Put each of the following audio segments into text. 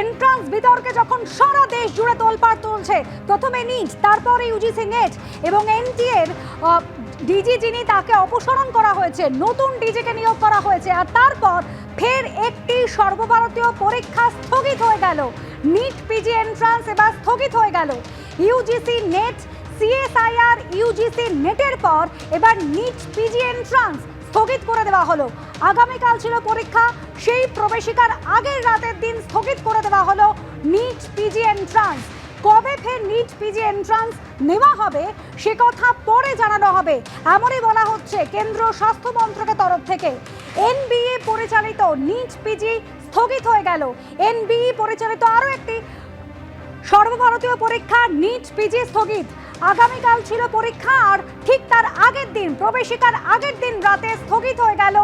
Entrance বিতর্কে যখন সারা দেশ জুড়ে তোলপাড় তুলছে, প্রথমে নিট তারপরে ইউজিসি নেট এবং এনটিএ এর ডিজি যিনি, তাকে অপসারণ করা হয়েছে, নতুন ডিজিকে নিয়োগ করা হয়েছে। আর তারপর ফের একটি সর্বভারতীয় পরীক্ষা স্থগিত হয়ে গেল। নিট পিজি এন্ট্রান্স এবার স্থগিত হয়ে গেল। ইউজিসি নেট সিএসআইআর ইউজিসি নেটের পর এবার নিট পিজি এন্ট্রান্স স্থগিত করে দেওয়া হলো। আগামীকাল ছিল পরীক্ষা, সেই প্রবেশিকার আগের রাতের দিন স্থগিত করে দেওয়া হলো নিট পিজি এন্ট্রান্স কবে ফের নিট পিজি এন্ট্রান্স নেওয়া হবে, সে কথা পরে জানানো হবে, এমনই বলা হচ্ছে কেন্দ্র স্বাস্থ্য মন্ত্রকের তরফ থেকে। এনবিএ পরিচালিত নিট পিজি স্থগিত হয়ে গেল। এনবিই পরিচালিত আরও একটি সর্বভারতীয় পরীক্ষা নিট পিজি স্থগিত। আগামীকাল ছিল পরীক্ষা, আর ঠিক তার আগের দিন, প্রবেশিকার আগের দিন রাতে স্থগিত হয়ে গেল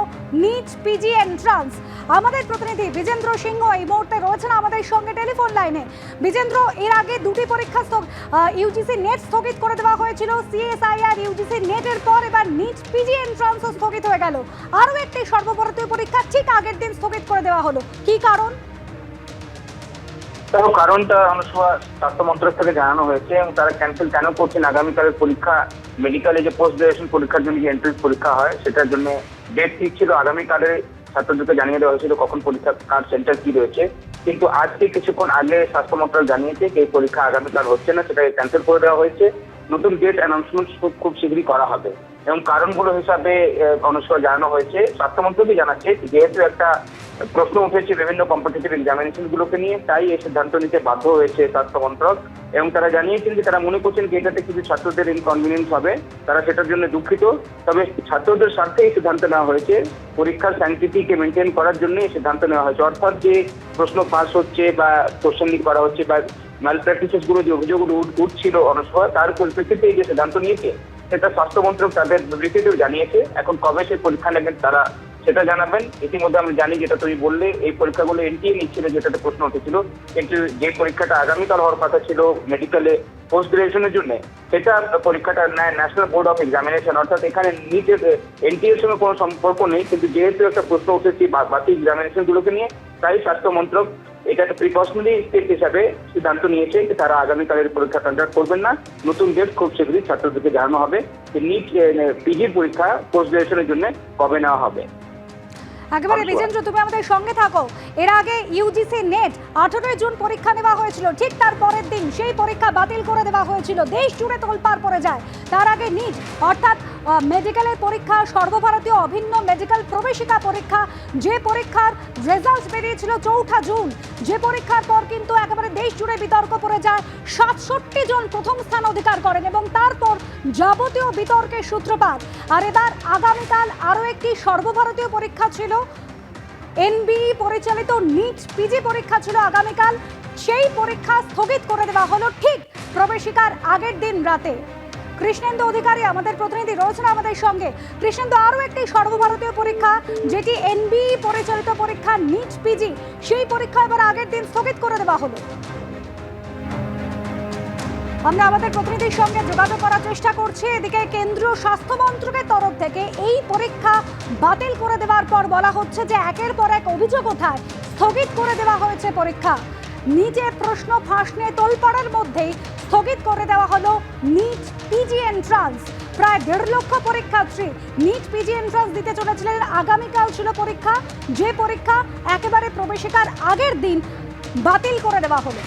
নিট পিজি এন্ট্রান্স আমাদের প্রতিনিধি বিজেন্দ্র সিংহ এই মুহূর্তে রয়েছেন আমাদের সঙ্গে টেলিফোন লাইনে। বিজেন্দ্র, এর আগে দুটি পরীক্ষা ইউজিসি নেট স্থগিত করে দেওয়া হয়েছিল। সিএসআইআর ইউজিসি নেটের পর এবার নিট পিজি এন্ট্রান্সও স্থগিত হয়ে গেল। আরও একটি সর্বভারতীয় পরীক্ষা ঠিক আগের দিন স্থগিত করে দেওয়া হলো। কি কারণ? দেখো কারণটা অনেক সময় স্বাস্থ্য মন্ত্রক থেকে জানানো হয়েছে এবং তারা ক্যান্সেল কেন করছেন? আগামীকালের পরীক্ষা মেডিকেলে যে পোস্ট গ্রাজুয়েশন পরীক্ষার জন্য যে এন্ট্রান্স পরীক্ষা হয়, সেটার জন্য ডেট ঠিক ছিল, আগামীকালে ছাত্রদেরকে জানিয়ে দেওয়া হয়েছিল কখন পরীক্ষা, কার সেন্টার কি রয়েছে। কিন্তু আজকে কিছুক্ষণ আগে স্বাস্থ্য মন্ত্রক জানিয়েছে যে এই পরীক্ষা আগামীকাল হচ্ছে না, সেটাকে ক্যান্সেল করে দেওয়া হয়েছে। নতুন ডেট অ্যানাউন্সমেন্ট খুব শীঘ্রই করা হবে। এবং কারণগুলো হিসাবে অনেক সময় জানানো হয়েছে। স্বাস্থ্য মন্ত্রকই জানাচ্ছে যেহেতু একটা প্রশ্ন উঠেছে বিভিন্ন কম্পিটিটিভ এক্সামিনেশন গুলোকে নিয়ে, তাই এই সিদ্ধান্ত নিতে বাধ্য হয়েছে স্বাস্থ্য মন্ত্রক। এবং তারা জানিয়েছেন যে তারা মনে করছেন যে এটাতে কিছু ছাত্রদের ইনকনভিনিয়েন্স হবে, তারা সেটার জন্য দুঃখিত। তবে ছাত্রদের স্বার্থে এই সিদ্ধান্ত নেওয়া হয়েছে। পরীক্ষার স্যাংটিটিকে মেনটেন করার জন্য এই সিদ্ধান্ত নেওয়া হয়েছে। অর্থাৎ যে প্রশ্ন পাস হচ্ছে বা কোশ্চেন লিক করা হচ্ছে বা মাল প্র্যাকটিসেসগুলো যে অভিযোগগুলো উঠ- উঠছিল অনেক সময় তার পরিপ্রেক্ষিতে এই যে সিদ্ধান্ত নিয়েছে, সেটা স্বাস্থ্য মন্ত্রক তাদের বিবৃতিতেও জানিয়েছে। এখন কবে সেই পরীক্ষা নেবেন তারা সেটা জানাবেন। ইতিমধ্যে আমরা জানি যেটা তুমি বললে, এই পরীক্ষাগুলো এনটিএ নিচ্ছিল যেটাতে প্রশ্ন উঠেছিল। কিন্তু যে পরীক্ষাটা আগামীকাল হওয়ার কথা ছিল মেডিকেলে পোস্ট গ্রাজুয়েশনের জন্য, সেটা পরীক্ষাটা নেয় ন্যাশনাল বোর্ড অফ এক্সামিনেশন অর্থাৎ এখানে নিজের এনটিএর সঙ্গে কোনো সম্পর্ক নেই, কিন্তু যেহেতু একটা প্রশ্ন উঠেছে বাকি এক্সামিনেশন গুলোকে নিয়ে, তাই স্বাস্থ্য মন্ত্রক এটা একটা প্রিকশনারি স্টেপ হিসাবে সিদ্ধান্ত নিয়েছে যে তারা আগামীকালের পরীক্ষা কন্ডাক্ট করবেন না। নতুন ডেট খুব শীঘ্রই ছাত্রদেরকে জানানো হবে যে নিট পিজির পরীক্ষা পোস্ট গ্রাজুয়েশনের জন্য কবে নেওয়া হবে। একেবারে। বিজেন্দ্র তুমি আমাদের সঙ্গে থাকো। এর আগে ইউজিসি নেট আঠেরোই জুন পরীক্ষা নেওয়া হয়েছিল। ঠিক তার পরের দিন সেই পরীক্ষা বাতিল করে দেওয়া হয়েছিল। দেশ জুড়ে তোলপাড় পড়ে যায়। তার আগে নিট অর্থাৎ মেডিকেলের পরীক্ষা সর্বভারতীয় অভিন্ন মেডিকেল প্রবেশিকা পরীক্ষা যে পরীক্ষার রেজাল্ট বেরিয়েছিল চৌঠা জুন। যে পরীক্ষার পর কিন্তু একেবারে দেশ জুড়ে বিতর্ক পড়ে যায়। সাতষট্টি জন প্রথম স্থান অধিকার করেন এবং তারপর যাবতীয় বিতর্কের সূত্রপাত। আর এবার আগামীকাল আরও একটি সর্বভারতীয় পরীক্ষা ছিল। এনবিই পরিচালিত নিট পিজি পরীক্ষা ছিল আগামীকাল। সেই পরীক্ষা স্থগিত করে দেওয়া হলো ঠিক প্রবেশিকার আগের দিন রাতে। কৃষ্ণেন্দু অধিকারী আমাদের প্রতিনিধি রয়েছেন আমাদের সঙ্গে। কৃষ্ণেন্দু, আরও একটি সর্বভারতীয় পরীক্ষা, যেটি এনবিই পরিচালিত পরীক্ষা নিট পিজি, সেই পরীক্ষা এবার আগের দিন স্থগিত করে দেওয়া হলো। আমরা আমাদের প্রতিনিধির সঙ্গে যোগাযোগ করার চেষ্টা করছি। এদিকে কেন্দ্রীয় স্বাস্থ্য মন্ত্রকের তরফ থেকে এই পরীক্ষা বাতিল করে দেওয়ার পর বলা হচ্ছে যে একের পর এক অভিযোগ ওঠায়, স্থগিত করে দেওয়া হয়েছে পরীক্ষা। নিজে প্রশ্ন ফাঁস নিয়ে তোলপাড়ার মধ্যেই স্থগিত করে দেওয়া হলো নিট পিজি এন্ট্রান্স প্রায় দেড় লক্ষ পরীক্ষার্থী নিট পিজি এন্ট্রান্স দিতে চলেছিলেন। আগামীকাল ছিল পরীক্ষা। যে পরীক্ষা একেবারে প্রবেশিকার আগের দিন বাতিল করে দেওয়া হলো।